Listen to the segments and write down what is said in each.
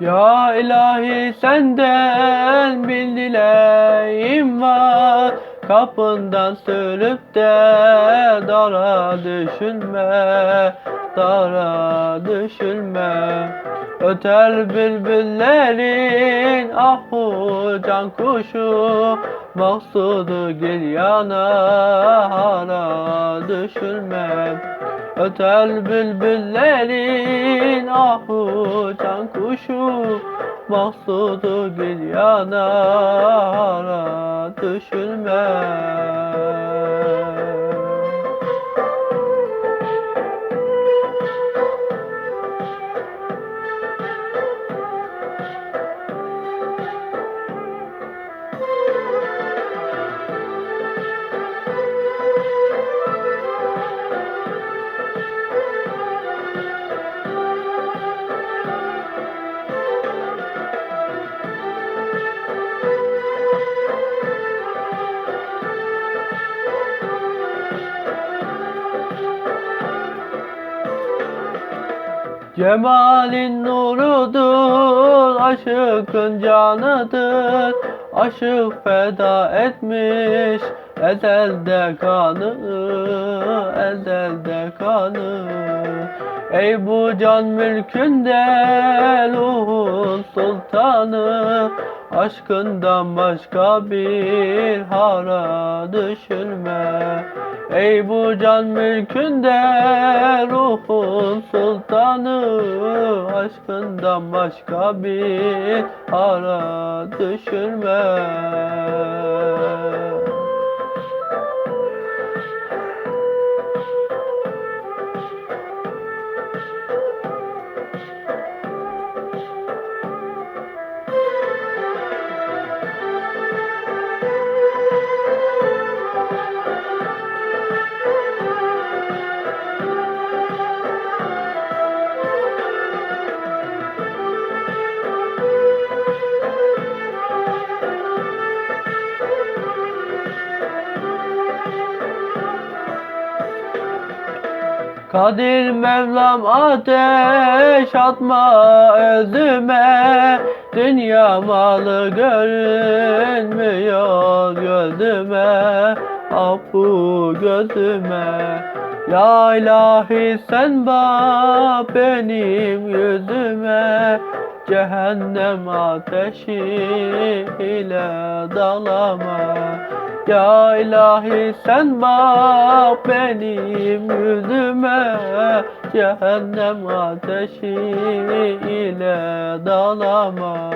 Ya ilahi senden bir dileğim var. Kapından sürüp de dara düşülme Dara düşülme Öter bülbüllerin ahu can kuşu Maksudu gel yana hara düşülme Öter bülbüllerin ahu can kuşu Maksudu gül yanara düşülme Cemalin nurudur, aşıkın canıdır. Aşık feda etmiş ezelde kanı, ezelde kanı. Ey bu can mülkünde ruhun sultanı Aşkından başka bir hara düşürme Ey bu can mülkünde ruhun sultanı Aşkından başka bir hara düşürme Kadir Mevlam ateş atma özüme. Dünya malı görünmüyor gözüme. Bu gözüme. Ya ilahi sen bak benim yüzüme. Cehennem ateşi ile dalama Ya ilahi sen bak benim yüzüme. Cehennem ateşi ile dalama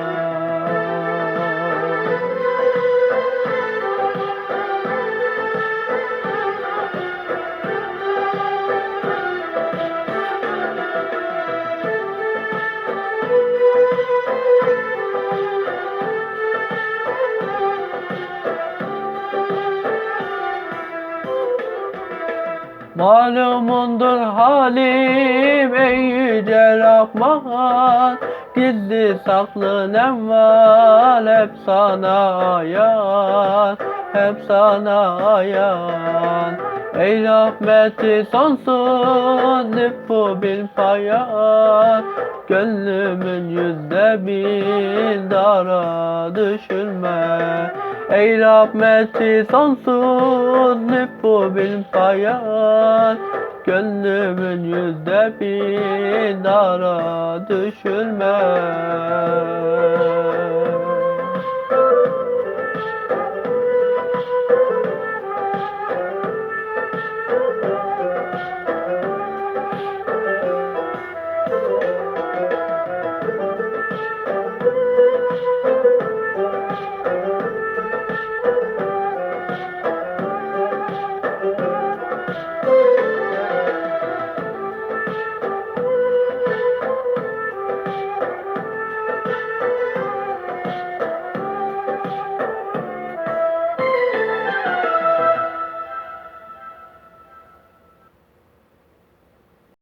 Malumundur halim ey yüce Rahman. Gizli saklı nem var hep sana ayan Hep sana ayan. Ey rahmeti sonsuz lütfu bil payan Gönlümün yüzde bir dara düşürme Ey rahmeti sonsuz lütfu bil bayan Gönlümün yüzde bir dara düşürmez